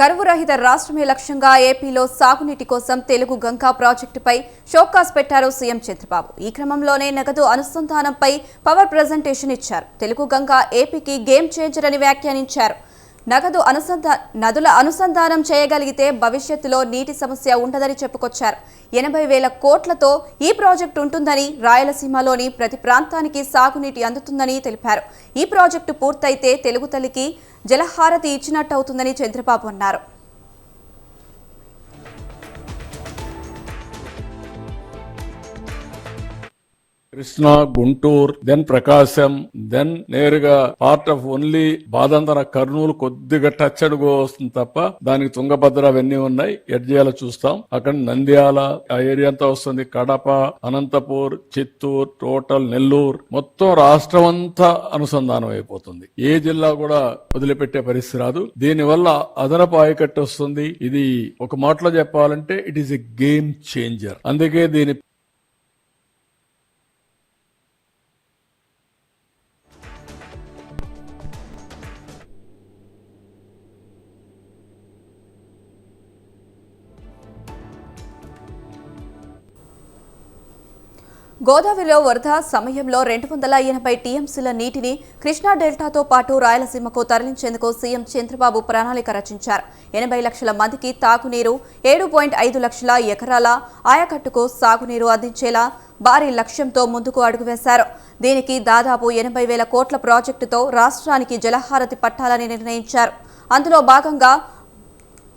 కరువు రహిత రాష్ట్రమే లక్ష్యంగా ఏపీలో సాగునీటి కోసం తెలుగు గంగా ప్రాజెక్టుపై షోకాస్ పెట్టారు సీఎం చంద్రబాబు. ఈ క్రమంలోనే నగదు అనుసంధానంపై పవర్ ప్రజెంటేషన్ ఇచ్చారు. తెలుగు గంగా ఏపీకి గేమ్ చేంజర్ అని వ్యాఖ్యానించారు. నగదు అనుసంధా నదుల అనుసంధానం చేయగలిగితే భవిష్యత్తులో నీటి సమస్య ఉండదని చెప్పుకొచ్చారు. ఎనభై వేల కోట్లతో ఈ ప్రాజెక్టు ఉంటుందని రాయలసీమలోని ప్రతి ప్రాంతానికి సాగునీటి అందుతుందని తెలిపారు. ఈ ప్రాజెక్టు పూర్తయితే తెలుగు తల్లికి జలహారతి ఇచ్చినట్టు అవుతుందని చంద్రబాబు అన్నారు. కృష్ణా గుంటూరు దెన్ ప్రకాశం దెన్ నేరుగా పార్ట్ ఆఫ్ ఓన్లీ బాదంతర కర్నూలు కొద్దిగా టచ్ అడుగు వస్తుంది తప్ప దానికి తుంగభద్ర అవన్నీ ఉన్నాయి. ఎడ్జియాల చూస్తాం. అక్కడ నంద్యాల ఆ ఏరియా అంతా వస్తుంది. కడప అనంతపూర్ చిత్తూరు టోటల్ నెల్లూరు. మొత్తం రాష్ట్రం అంతా అనుసంధానం అయిపోతుంది. ఏ జిల్లా కూడా వదిలిపెట్టే పరిస్థితి రాదు. దీనివల్ల అదనపు ఆయకట్టు వస్తుంది. ఇది ఒక మాటలో చెప్పాలంటే it is a game changer అందుకే దీని గోదావరిలో వరద సమయంలో రెండు వందల ఎనభై టీఎంసీల నీటిని కృష్ణా డెల్టాతో పాటు రాయలసీమకు తరలించేందుకు సీఎం చంద్రబాబు ప్రణాళిక రచించారు. ఎనభై లక్షల మందికి తాగునీరు ఏడు పాయింట్ ఐదు లక్షల ఎకరాల ఆయకట్టుకు సాగునీరు అందించేలా భారీ లక్ష్యంతో ముందుకు అడుగు వేశారు. దీనికి దాదాపు ఎనభై వేల కోట్ల ప్రాజెక్టుతో రాష్ట్రానికి జలహారతి పట్టాలని నిర్ణయించారు. అందులో భాగంగా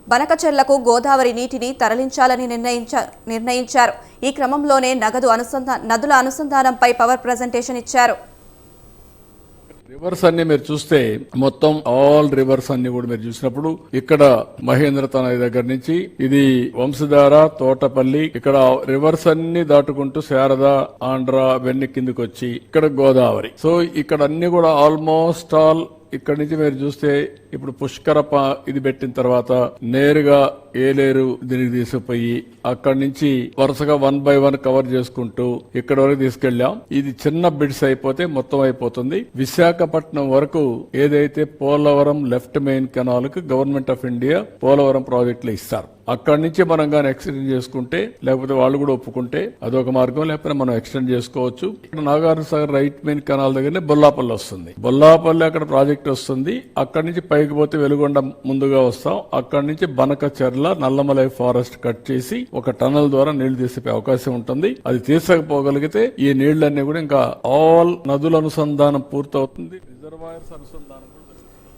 బనకచెర్లకు గోదావరి నీటిని తరలించాలని నిర్ణయించ- నిర్ణయించారు. ఈ క్రమంలోనే నగదు అనుసంధా నదుల అనుసంధానంపై పవర్ ప్రజెంటేషన్ ఇచ్చారు. రివర్స్ అన్ని మీరు చూస్తే మొత్తం ఆల్ రివర్స్ అన్ని కూడా మీరు చూసినప్పుడు ఇక్కడ మహేంద్ర తనయ్య దగ్గర నుంచి ఇది వంశధార తోటపల్లి ఇక్కడ రివర్స్ అన్ని దాటుకుంటూ శారద ఆంధ్ర వెన్ని కిందకి వచ్చి ఇక్కడ గోదావరి. సో ఇక్కడ అన్ని కూడా ఆల్మోస్ట్ ఆల్ ఇక్కడ నుంచి మీరు చూస్తే ఇప్పుడు పుష్కర ఇది పెట్టిన తర్వాత నేరుగా ఏలేరు దీనికి తీసుకుపోయి అక్కడి నుంచి వరుసగా వన్ బై వన్ కవర్ చేసుకుంటూ ఇక్కడ వరకు తీసుకెళ్ళాం. ఇది చిన్న బిడ్స్ అయిపోతే మొత్తం అయిపోతుంది. విశాఖపట్నం వరకు ఏదైతే పోలవరం లెఫ్ట్ మెయిన్ కెనాల్కు గవర్నమెంట్ ఆఫ్ ఇండియా పోలవరం ప్రాజెక్టులు ఇస్తారు. అక్కడి నుంచి మనం కానీ ఎక్స్టెండ్ చేసుకుంటే లేకపోతే వాళ్ళు కూడా ఒప్పుకుంటే అదొక మార్గం. లేకపోతే మనం ఎక్స్టెండ్ చేసుకోవచ్చు. ఇక్కడ Nagarjuna Sagar right main canal దగ్గరనే బొల్లాపల్లి వస్తుంది. బొల్లాపల్లి అక్కడ ప్రాజెక్ట్ వస్తుంది. అక్కడి నుంచి పైకి పోతే వెలుగొండ ముందుగా వస్తాం. అక్కడి నుంచి బనక చెర్ల నల్లమలై ఫారెస్ట్ కట్ చేసి ఒక టనల్ ద్వారా నీళ్ళు తీసిపోయే అవకాశం ఉంటుంది. అది తీసకపోగలిగితే ఈ నీళ్ళన్నీ కూడా ఇంకా ఆల్ నదుల అనుసంధానం పూర్తవుతుంది. రిజర్వాయర్స్ అనుసంధానం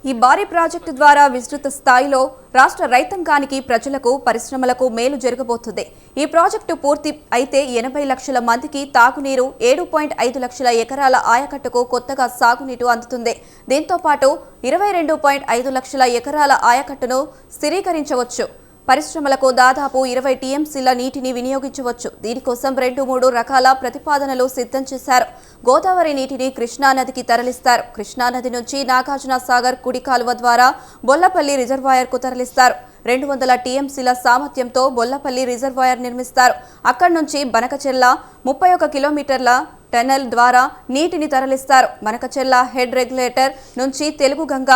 ఈ భారీ ప్రాజెక్టు ద్వారా విస్తృత స్థాయిలో రాష్ట్ర రైతాంగానికి ప్రజలకు పరిశ్రమలకు మేలు జరగబోతుంది. ఈ ప్రాజెక్టు పూర్తి అయితే ఎనభై లక్షల మందికి తాగునీరు ఏడు పాయింట్ ఐదు లక్షల ఎకరాల ఆయకట్టుకు కొత్తగా సాగునీరు అందుతుంది. దీంతో పాటు ఇరవై రెండు పాయింట్ ఐదు లక్షల ఎకరాల ఆయకట్టును స్థిరీకరించవచ్చు. పరిశ్రమలకు దాదాపు ఇరవై టీఎంసీల నీటిని వినియోగించవచ్చు. దీనికోసం రెండు మూడు రకాల ప్రతిపాదనలు సిద్ధం చేశారు. గోదావరి నీటిని కృష్ణా నదికి తరలిస్తారు. కృష్ణానది నుంచి నాగార్జున సాగర్ కుడి కాలువ ద్వారా బొల్లపల్లి రిజర్వాయర్కు తరలిస్తారు. రెండు వందల టీఎంసీల సామర్థ్యంతో బొల్లపల్లి రిజర్వాయర్ నిర్మిస్తారు. అక్కడి నుంచి బనకచెల్ల ముప్పై ఒక కిలోమీటర్ల టనెల్ ద్వారా నీటిని తరలిస్తారు. మనకచెల్ల హెడ్ రెగ్యులేటర్ నుంచి తెలుగు గంగ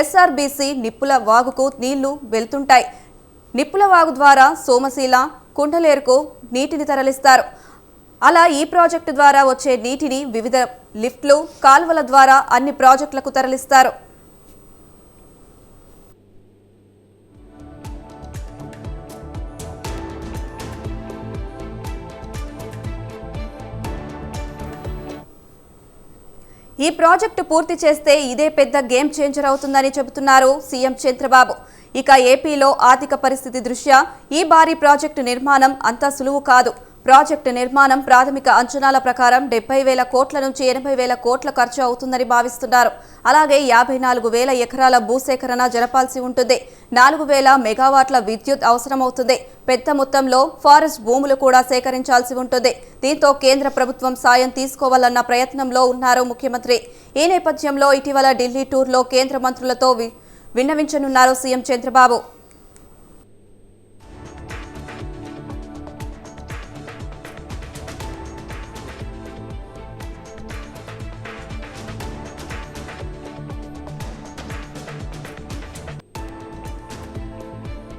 ఎస్ఆర్బీసీ నిప్పుల వాగుకు నీళ్ళు వెళ్తుంటాయి. నిప్పుల వాగు ద్వారా సోమశీల కుండలేరుకు నీటిని తరలిస్తారు. అలా ఈ ప్రాజెక్టు ద్వారా వచ్చే నీటిని వివిధ లిఫ్ట్లు కాలువల ద్వారా అన్ని ప్రాజెక్టులకు తరలిస్తారు. ఈ ప్రాజెక్టు పూర్తి చేస్తే ఇదే పెద్ద గేమ్ చేంజర్ అవుతుందని చెబుతున్నారు సీఎం చంద్రబాబు. ఇక ఏపీలో ఆర్థిక పరిస్థితి దృష్ట్యా ఈ భారీ ప్రాజెక్టు నిర్మాణం అంత సులువు కాదు. ప్రాజెక్టు నిర్మాణం ప్రాథమిక అంచనాల ప్రకారం డెబ్బై వేల కోట్ల నుంచి ఎనభై వేల కోట్ల ఖర్చు అవుతుందని భావిస్తున్నారు. అలాగే యాభై నాలుగు వేల ఎకరాల భూసేకరణ జరపాల్సి ఉంటుంది. నాలుగు వేల మెగావాట్ల విద్యుత్ అవసరమవుతుంది. పెద్ద మొత్తంలో ఫారెస్ట్ భూములు కూడా సేకరించాల్సి ఉంటుంది. దీంతో కేంద్ర ప్రభుత్వం సాయం తీసుకోవాలన్న ప్రయత్నంలో ఉన్నారు ముఖ్యమంత్రి. ఈ నేపథ్యంలో ఇటీవల ఢిల్లీ టూర్లో కేంద్ర మంత్రులతో విన్నవించనున్నారు సీఎం చంద్రబాబు.